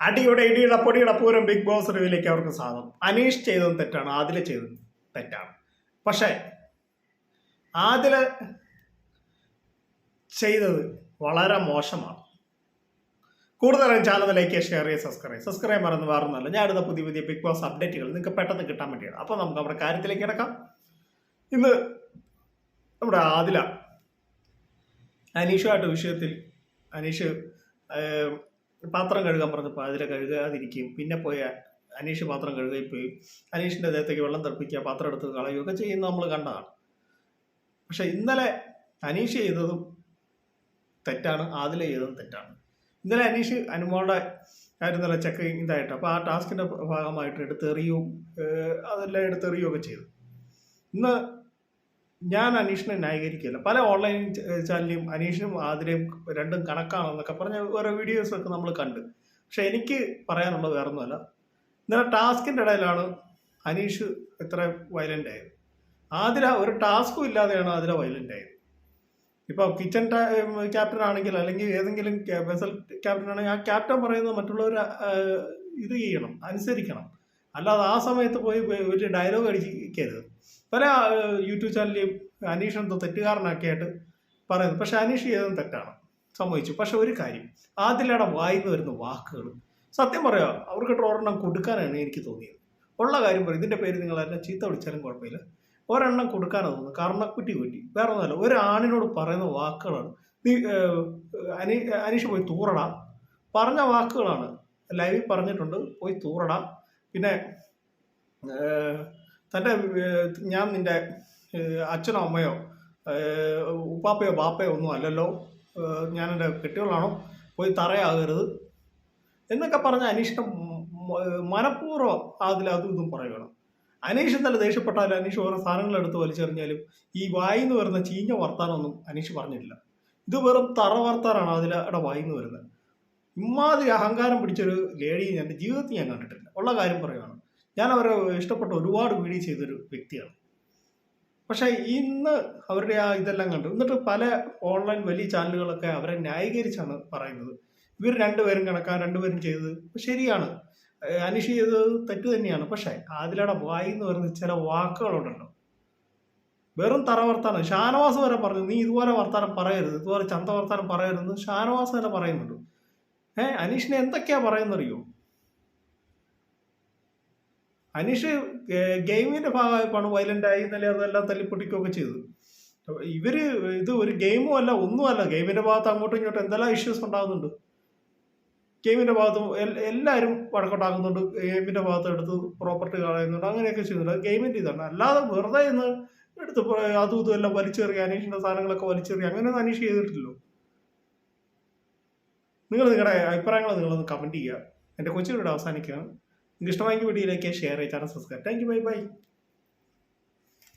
അടിയുടെ ഇടിയുടെ പൊടിയുടെ പൂരം ബിഗ് ബോസ് റിവിലേക്ക് അവർക്ക് സാധനം അനീഷ് ചെയ്തതും തെറ്റാണ് ആദില ചെയ്തതും തെറ്റാണ്. പക്ഷേ ആദില ചെയ്തത് വളരെ മോശമാണ്. കൂടുതൽ ചാനൽ ലൈക്ക് ഷെയർ ചെയ്യുക സബ്സ്ക്രൈബ് സബ്സ്ക്രൈബ് മറന്നു വേറെ ഞാൻ എടുത്ത പുതിയ പുതിയ ബിഗ് ബോസ് അപ്ഡേറ്റുകൾ നിങ്ങൾക്ക് പെട്ടെന്ന് കിട്ടാൻ വേണ്ടിയാണ്. അപ്പോൾ നമുക്ക് നമ്മുടെ കാര്യത്തിലേക്ക് കിടക്കാം. ഇന്ന് നമ്മുടെ ആദില അനീഷുമായിട്ട് വിഷയത്തിൽ അനീഷ് പാത്രം കഴുകാൻ പറഞ്ഞപ്പോൾ അതിൽ കഴുകാതിരിക്കുകയും പിന്നെ പോയ അനീഷ് പാത്രം കഴുകി പോയി. അനീഷിന്റെ ദേഹത്തേക്ക് വെള്ളം തെറിപ്പിക്കുക പാത്രം എടുത്ത് കളയുകയൊക്കെ ചെയ്യുന്ന നമ്മൾ കണ്ടതാണ്. പക്ഷെ ഇന്നലെ അനീഷ് ചെയ്തതും തെറ്റാണ് ആദില ചെയ്തതും തെറ്റാണ്. ഇന്നലെ അനീഷ് അനുമോളുടെ കാര്യം നല്ല ചെക്ക് ഇതായിട്ട്. അപ്പോൾ ആ ടാസ്കിന്റെ ഭാഗമായിട്ട് എടുത്തെറിയും അതെല്ലാം എടുത്തെറിയുകയൊക്കെ ചെയ്തു. ഇന്ന് ഞാൻ അനീഷിനെ ന്യായീകരിക്കില്ല പല ഓൺലൈൻ ചാനലിലും അനീഷിനും ആതിരയും രണ്ടും കണക്കാണെന്നൊക്കെ പറഞ്ഞ ഓരോ വീഡിയോസൊക്കെ നമ്മൾ കണ്ട്. പക്ഷെ എനിക്ക് പറയാനുള്ളത് വേറെ ഒന്നുമല്ല ഇന്നലെ ടാസ്കിന്റെ ഇടയിലാണ് അനീഷ് എത്ര വയലന്റ് ആയത്. ആതിര ഒരു ടാസ്കും ഇല്ലാതെയാണ് ആതിര വയലന്റ് ആയത്. ഇപ്പോൾ കിച്ചൺ ക്യാപ്റ്റൻ ആണെങ്കിൽ അല്ലെങ്കിൽ ഏതെങ്കിലും വെസൽ ക്യാപ്റ്റൻ ആണെങ്കിൽ ആ ക്യാപ്റ്റൻ പറയുന്നത് മറ്റുള്ളവർ ഇത് ചെയ്യണം അനുസരിക്കണം. അല്ലാതെ ആ സമയത്ത് പോയി ഒരു ഡയലോഗ് അടിക്കരുത്. പല യൂട്യൂബ് ചാനലിലും അനീഷ് എന്തോ തെറ്റുകാരനൊക്കെ പറയുന്നത് പക്ഷെ അനീഷ് ചെയ്തതും തെറ്റാണ്. സമ്മതിച്ചു. പക്ഷെ ഒരു കാര്യം ആദിലയുടെ വായിന്ന് വരുന്ന വാക്കുകൾ സത്യം പറയാം അവർക്ക് ഒരെണ്ണം കൊടുക്കാനാണ് എനിക്ക് തോന്നിയത്. ഉള്ള കാര്യം പറയും. ഇതിന്റെ പേര് നിങ്ങൾ എല്ലാം ചീത്ത വിളിച്ചാലും കുഴപ്പമില്ല. ഒരെണ്ണം കൊടുക്കാനാണ് തോന്നുന്നത്. കർണക്കുറ്റി കുറ്റി വേറെ ഒന്നുമല്ല ഒരാണിനോട് പറയുന്ന വാക്കുകളാണ്. നീ അനീഷ് പോയി തൂറടാ. പറഞ്ഞ വാക്കുകളാണ്. ലൈവിൽ പറഞ്ഞിട്ടുണ്ട് പോയി തൂറടാ. പിന്നെ തന്റെ ഞാൻ നിന്റെ അച്ഛനോ അമ്മയോ ഉപ്പാപ്പയോ ബാപ്പയോ ഒന്നും അല്ലല്ലോ. ഞാൻ എന്റെ കെട്ടികളാണോ പോയി തറയാകരുത്. എന്നൊക്കെ പറഞ്ഞ അനീഷിനെ മനഃപൂർവം അതിൽ അതും ഇതും പറയണം അനീഷ് തന്നെ ദേഷ്യപ്പെട്ടാലും അനീഷ് ഓരോ സാധനങ്ങൾ എടുത്ത് വലിച്ചെറിഞ്ഞാലും ഈ വായിന്ന് വരുന്ന ചീഞ്ഞ വർത്താനമൊന്നും അനീഷ് പറഞ്ഞിട്ടില്ല. ഇത് വെറും തറ വർത്താനാണ് അതിലടെ വായിന്ന് വരുന്നത്. ഇമാതിരി അഹങ്കാരം പിടിച്ചൊരു ലേഡി എന്റെ ജീവിതത്തിൽ ഞാൻ കണ്ടിട്ടില്ല. ഉള്ള കാര്യം പറയുകയാണ് ഞാൻ അവരെ ഇഷ്ടപ്പെട്ട ഒരുപാട് വീഡിയോ ചെയ്തൊരു വ്യക്തിയാണ്. പക്ഷേ ഇന്ന് അവരുടെ ആ ഇതെല്ലാം കണ്ടു. എന്നിട്ട് പല ഓൺലൈൻ വലിയ ചാനലുകളൊക്കെ അവരെ ന്യായീകരിച്ചാണ് പറയുന്നത്. ഇവർ രണ്ടുപേരും കണക്കാൻ രണ്ടുപേരും ചെയ്തത് ശരിയാണ്. അനീഷ് ചെയ്തത് തെറ്റ് തന്നെയാണ്. പക്ഷേ ആദിലയുടെ വായി എന്ന് പറയുന്ന ചില വാക്കുകളുണ്ടല്ലോ. വെറും തറ വർത്താനം. ഷാനവാസ് വരെ പറഞ്ഞു നീ ഇതുപോലെ വർത്താനം പറയരുത്. ഇതുപോലെ ചന്ത വർത്താനം പറയരുത് ഷാനവാസ് തന്നെ പറയുന്നുണ്ട്. ഏഹ് അനീഷിനെ എന്തൊക്കെയാ പറയുന്നറിയോ? അനീഷ് ഗെയിമിന്റെ ഭാഗമായപ്പോഴാണ് വയലന്റ് ആയി ഇന്നലെ അതെല്ലാം തല്ലിപ്പൊട്ടിക്കുകയൊക്കെ ചെയ്തത്. ഇവർ ഇത് ഒരു ഗെയിമും അല്ല ഒന്നുമല്ല. ഗെയിമിന്റെ ഭാഗത്ത് അങ്ങോട്ടും ഇങ്ങോട്ടും എന്തെല്ലാം ഇഷ്യൂസ് ഉണ്ടാകുന്നുണ്ട്? ഗെയിമിന്റെ ഭാഗത്ത് എല്ലാവരും വഴക്കുണ്ടാക്കുന്നുണ്ട്. ഗെയിമിന്റെ ഭാഗത്ത് എടുത്ത് പ്രോപ്പർട്ടി കളയുന്നുണ്ട്. അങ്ങനെയൊക്കെ ചെയ്യുന്നുണ്ട്. ഗെയിമിന്റെ ഇതാണ്. അല്ലാതെ വെറുതെ ഇന്ന് എടുത്ത് അതും ഇതും എല്ലാം വലിച്ചെറിയ അനീഷിന്റെ സാധനങ്ങളൊക്കെ വലിച്ചെറിയ അങ്ങനെയൊന്നും അനീഷ് ചെയ്തിട്ടില്ലല്ലോ. നിങ്ങൾ നിങ്ങളുടെ അഭിപ്രായങ്ങൾ നിങ്ങളൊന്ന് കമന്റ് ചെയ്യുക. എന്റെ കൊച്ചു വീട് അവസാനിക്കുകയാണ് നിങ്ങൾക്ക് ഇഷ്ടമായെങ്കിൽ വീഡിയോയിലേക്ക് ഷെയർ ചെയ്യാൻ subscribe thank you bye bye